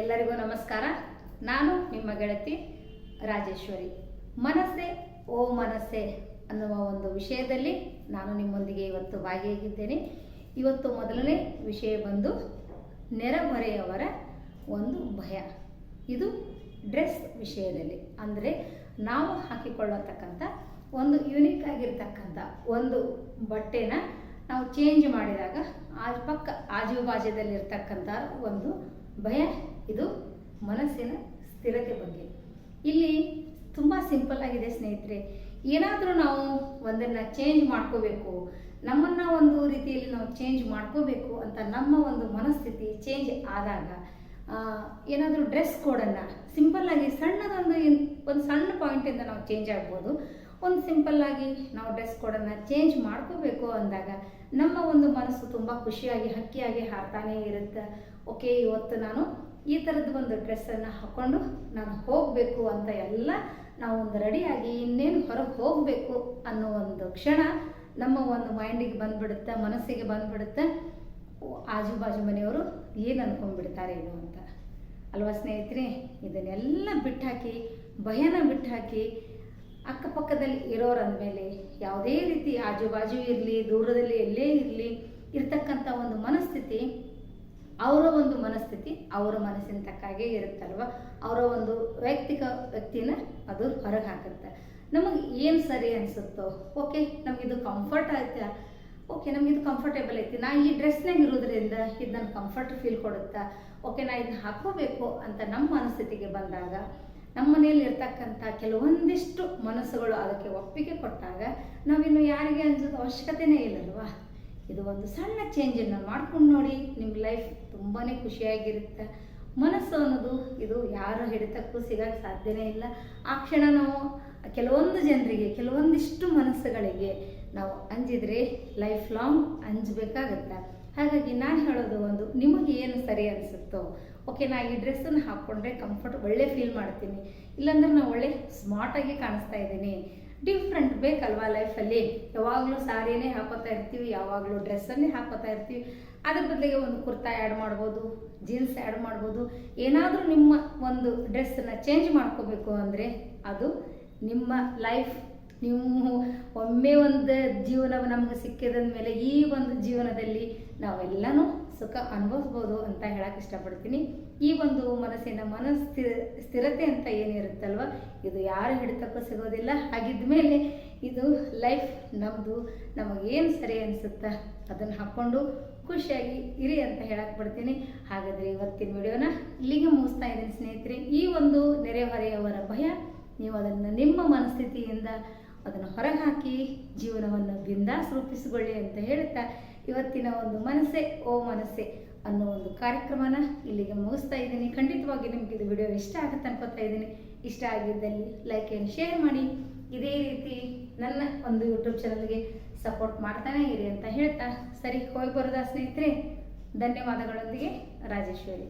ಎಲ್ಲರಿಗೂ ನಮಸ್ಕಾರ. ನಾನು ನಿಮ್ಮ ಗೆಳತಿ ರಾಜೇಶ್ವರಿ. ಮನಸ್ಸೆ, ಓ ಮನಸ್ಸೆ ಅನ್ನುವ ಒಂದು ವಿಷಯದಲ್ಲಿ ನಾನು ನಿಮ್ಮೊಂದಿಗೆ ಇವತ್ತು ಭಾಗಿಯಾಗಿದ್ದೇನೆ. ಇವತ್ತು ಮೊದಲನೇ ವಿಷಯ ಬಂದು ನೆರೆಹೊರೆಯವರ ಒಂದು ಭಯ. ಇದು ಡ್ರೆಸ್ ವಿಷಯದಲ್ಲಿ. ಅಂದರೆ ನಾವು ಹಾಕಿಕೊಳ್ಳತಕ್ಕಂಥ ಒಂದು ಯುನೀಕ್ ಆಗಿರ್ತಕ್ಕಂಥ ಒಂದು ಬಟ್ಟೆನ ನಾವು ಚೇಂಜ್ ಮಾಡಿದಾಗ ಆ ಪಕ್ಕ ಆಜು ಬಾಜುದಲ್ಲಿರ್ತಕ್ಕಂಥ ಒಂದು ಭಯ ಇದು ಮನಸ್ಸಿನ ಸ್ಥಿರತೆ ಬಗ್ಗೆ. ಇಲ್ಲಿ ತುಂಬ ಸಿಂಪಲ್ ಆಗಿದೆ ಸ್ನೇಹಿತರೆ. ಏನಾದರೂ ನಾವು ಒಂದನ್ನು ಚೇಂಜ್ ಮಾಡ್ಕೋಬೇಕು, ನಮ್ಮನ್ನು ಒಂದು ರೀತಿಯಲ್ಲಿ ನಾವು ಚೇಂಜ್ ಮಾಡ್ಕೋಬೇಕು ಅಂತ ನಮ್ಮ ಒಂದು ಮನಸ್ಥಿತಿ ಚೇಂಜ್ ಆದಾಗ ಏನಾದರೂ ಡ್ರೆಸ್ ಕೋಡನ್ನು ಸಿಂಪಲ್ಲಾಗಿ ಸಣ್ಣದೊಂದು ಒಂದು ಸಣ್ಣ ಪಾಯಿಂಟಿಂದ ನಾವು ಚೇಂಜ್ ಆಗ್ಬೋದು. ಒಂದು ಸಿಂಪಲ್ಲಾಗಿ ನಾವು ಡ್ರೆಸ್ ಕೋಡನ್ನು ಚೇಂಜ್ ಮಾಡ್ಕೋಬೇಕು ಅಂದಾಗ ನಮ್ಮ ಒಂದು ಮನಸ್ಸು ತುಂಬ ಖುಷಿಯಾಗಿ, ಹಕ್ಕಿಯಾಗಿ ಹಾರ್ತಾನೇ ಇರುತ್ತೆ. ಓಕೆ ಇವತ್ತು ನಾನು ಈ ಥರದ್ದು ಒಂದು ಡ್ರೆಸ್ಸನ್ನು ಹಾಕ್ಕೊಂಡು ನಾನು ಹೋಗಬೇಕು ಅಂತ ಎಲ್ಲ ನಾವು ಒಂದು ರೆಡಿಯಾಗಿ ಇನ್ನೇನು ಹೊರಗೆ ಹೋಗಬೇಕು ಅನ್ನೋ ಒಂದು ಕ್ಷಣ ನಮ್ಮ ಒಂದು ಮೈಂಡಿಗೆ ಬಂದ್ಬಿಡುತ್ತೆ, ಮನಸ್ಸಿಗೆ ಬಂದ್ಬಿಡುತ್ತೆ. ಆಜು ಬಾಜು ಮನೆಯವರು ಏನು ಅನ್ಕೊಂಡ್ಬಿಡ್ತಾರೆ ಇದು ಅಂತ. ಅಲ್ವಾ ಸ್ನೇಹಿತರೆ? ಇದನ್ನೆಲ್ಲ ಬಿಟ್ಟಾಕಿ, ಭಯನ ಬಿಟ್ಟಾಕಿ ಅಕ್ಕಪಕ್ಕದಲ್ಲಿ ಇರೋರು ಅಂದಮೇಲೆ ಯಾವುದೇ ರೀತಿ ಆಜು ಬಾಜು ಇರಲಿ, ದೂರದಲ್ಲಿ ಎಲ್ಲೇ ಇರಲಿ, ಇರ್ತಕ್ಕಂಥ ಒಂದು ಮನಸ್ಥಿತಿ ಅವರ ಒಂದು ಮನಸ್ಥಿತಿ ಅವರ ಮನಸ್ಸಿನ ತಕ್ಕಾಗೆ ಇರುತ್ತಲ್ವ? ಅವರ ಒಂದು ವೈಯಕ್ತಿಕ ವ್ಯಕ್ತಿನ ಅದು ಹೊರಗೆ ಹಾಕುತ್ತೆ ನಮಗೆ ಏನು ಸರಿ ಅನಿಸುತ್ತೋ, ಓಕೆ, ನಮಗಿದು ಕಂಫರ್ಟ್ ಆಯ್ತಾ? ಓಕೆ, ನಮಗಿದು ಕಂಫರ್ಟೇಬಲ್ ಐತಿ. ನಾ ಈ ಡ್ರೆಸ್ನಾಗ ಇರೋದ್ರಿಂದ ಇದು ನನ್ನ ಕಂಫರ್ಟ್ ಫೀಲ್ ಕೊಡುತ್ತಾ? ಓಕೆ, ನಾ ಇದನ್ನ ಹಾಕೋಬೇಕು ಅಂತ ನಮ್ಮ ಮನಸ್ಥಿತಿಗೆ ಬಂದಾಗ ನಮ್ಮ ಮನೆಯಲ್ಲಿ ಇರ್ತಕ್ಕಂಥ ಕೆಲವೊಂದಿಷ್ಟು ಮನಸ್ಸುಗಳು ಅದಕ್ಕೆ ಒಪ್ಪಿಗೆ ಕೊಟ್ಟಾಗ ನಾವಿನ್ನು ಯಾರಿಗೆ ಅನ್ಸೋದು ಅವಶ್ಯಕತೆನೇ ಇಲ್ಲಲ್ವಾ? ಇದು ಒಂದು ಸಣ್ಣ ಚೇಂಜನ್ನು ಮಾಡ್ಕೊಂಡು ನೋಡಿ ನಿಮ್ಮ ಲೈಫ್ ತುಂಬಾ ಖುಷಿಯಾಗಿರುತ್ತೆ. ಮನಸ್ಸು ಅನ್ನೋದು ಇದು ಯಾರು ಹಿಡಿತಕ್ಕೂ ಸಿಗಕ್ಕೆ ಸಾಧ್ಯನೇ ಇಲ್ಲ. ಆ ಕ್ಷಣ ನಾವು ಕೆಲವೊಂದು ಜನರಿಗೆ, ಕೆಲವೊಂದಿಷ್ಟು ಮನಸ್ಸುಗಳಿಗೆ ನಾವು ಅಂಜಿದ್ರೆ ಲೈಫ್ ಲಾಂಗ್ ಅಂಜಬೇಕಾಗತ್ತೆ. ಹಾಗಾಗಿ ನಾನು ಹೇಳೋದು ಒಂದು, ನಿಮಗೆ ಏನು ಸರಿ ಅನಿಸುತ್ತೋ ಓಕೆ ನಾ ಈ ಡ್ರೆಸ್ಸನ್ನು ಹಾಕ್ಕೊಂಡ್ರೆ ಕಂಫರ್ಟ್ ಒಳ್ಳೆ ಫೀಲ್ ಮಾಡ್ತೀನಿ. ಇಲ್ಲಾಂದ್ರೆ ನಾನು ಒಳ್ಳೆ ಸ್ಮಾರ್ಟಾಗಿ ಕಾಣಿಸ್ತಾ ಇದ್ದೀನಿ. ಡಿಫ್ರೆಂಟ್ ಬೇಕಲ್ವಾ ಲೈಫಲ್ಲಿ ಯಾವಾಗಲೂ ಸಾರಿನೇ ಹಾಕೋತಾ ಇರ್ತೀವಿ, ಯಾವಾಗಲೂ ಡ್ರೆಸ್ಸನ್ನೇ ಹಾಕೋತಾ ಇರ್ತೀವಿ. ಅದ್ರ ಬದಲಿಗೆ ಒಂದು ಕುರ್ತಾ ಆ್ಯಡ್ ಮಾಡ್ಬೋದು ಜೀನ್ಸ್ ಆ್ಯಡ್ ಮಾಡ್ಬೋದು. ಏನಾದರೂ ನಿಮ್ಮ ಒಂದು ಡ್ರೆಸ್ಸನ್ನು ಚೇಂಜ್ ಮಾಡ್ಕೋಬೇಕು ಅಂದರೆ ಅದು ನಿಮ್ಮ ಲೈಫ್ ನೀವು ಒಮ್ಮೆ ಒಂದು ಜೀವನ ನಮಗೆ ಸಿಕ್ಕಿದ ಮೇಲೆ ಈ ಒಂದು ಜೀವನದಲ್ಲಿ ನಾವೆಲ್ಲನೂ ಸುಖ ಅನುಭವಿಸ್ಬೋದು ಅಂತ ಹೇಳಕ್ಕೆ ಇಷ್ಟಪಡ್ತೀನಿ. ಈ ಒಂದು ಮನಸ್ಸಿನ ಮನಸ್ಥಿರ ಸ್ಥಿರತೆ ಅಂತ ಏನಿರುತ್ತಲ್ವ, ಇದು ಯಾರು ಹಿಡಿತಕ್ಕೂ ಸಿಗೋದಿಲ್ಲ. ಹಾಗಿದ್ದ ಮೇಲೆ ಇದು ಲೈಫ್ ನಮ್ಮದು ನಮಗೇನು ಸರಿ ಅನಿಸುತ್ತಾ ಅದನ್ನು ಹಾಕ್ಕೊಂಡು ಖುಷಿಯಾಗಿ ಇರಿ ಅಂತ ಹೇಳಕ್ ಬಿಡ್ತೀನಿ. ಹಾಗಾದರೆ ಇವತ್ತಿನ ವಿಡಿಯೋನ ಇಲ್ಲಿಗೆ ಮುಗಿಸ್ತಾ ಇದ್ದೀನಿ ಸ್ನೇಹಿತರೆ. ಈ ಒಂದು ನೆರೆಹೊರೆಯವರ ಭಯ, ನೀವು ಅದನ್ನು ನಿಮ್ಮ ಮನಸ್ಥಿತಿಯಿಂದ ಅದನ್ನು ಹೊರಗೆ ಹಾಕಿ ಜೀವನವನ್ನು ಬಿಂದಾಸ್ ರೂಪಿಸಿಕೊಳ್ಳಿ ಅಂತ ಹೇಳ್ತಾ ಇವತ್ತಿನ ಒಂದು ಮನಸ್ಸೆ, ಓ ಮನಸ್ಸೆ ಅನ್ನೋ ಒಂದು ಕಾರ್ಯಕ್ರಮನ ಇಲ್ಲಿಗೆ ಮುಗಿಸ್ತಾ ಇದ್ದೀನಿ. ಖಂಡಿತವಾಗಿ ನಿಮ್ಗೆ ಇದು ವಿಡಿಯೋ ಇಷ್ಟ ಆಗುತ್ತೆ ಅನ್ಕೋತಾ ಇದ್ದೀನಿ. ಇಷ್ಟ ಆಗಿದ್ದಲ್ಲಿ ಲೈಕ್ ಆ್ಯಂಡ್ ಶೇರ್ ಮಾಡಿ. ಇದೇ ರೀತಿ ನನ್ನ ಒಂದು ಯೂಟ್ಯೂಬ್ ಚಾನಲ್ಗೆ ಸಪೋರ್ಟ್ ಮಾಡ್ತಾನೆ ಇರಿ ಅಂತ ಹೇಳ್ತಾ. ಸರಿ, ಹೋಗಿ ಬರೋದಾ ಸ್ನೇಹಿತರೆ. ಧನ್ಯವಾದಗಳೊಂದಿಗೆ ರಾಜೇಶ್ವರಿ.